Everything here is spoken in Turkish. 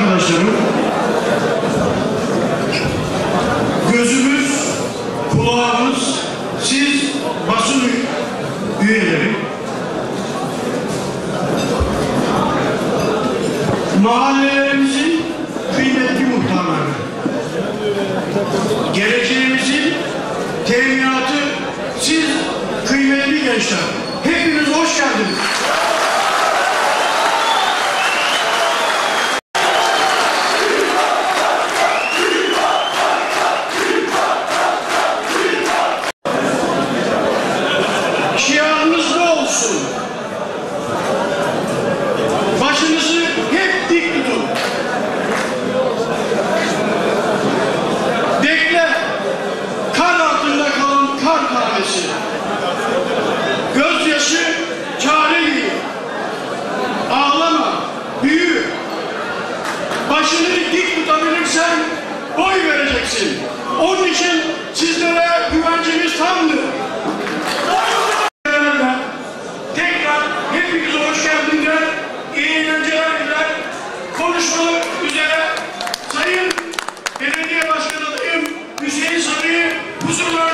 arkadaşlarım, gözümüz, kulağımız, siz basın üyeleri, mahallelerimizin kıymetli muhtarları, geleceğimizin teminatı siz kıymetli gençler. Hepiniz hoş geldiniz. başını dik tutabilirsen oy vereceksin. Onun için sizlere güvencimiz tamdır. Tekrar hepiniz hoş geldiniz. İyi eğlenceler diler. Konuşmalar üzere Sayın Belediye Başkanı Hüseyin Sarı'yı huzurlarına